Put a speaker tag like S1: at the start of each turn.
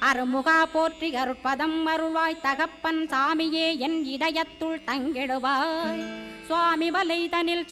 S1: அருமுகா போற்றி அருட்பதம் அருள்வாய் தகப்பன் சாமியே என் இதயத்துள் தங்கிடுவாய். சுவாமி வலைதனில்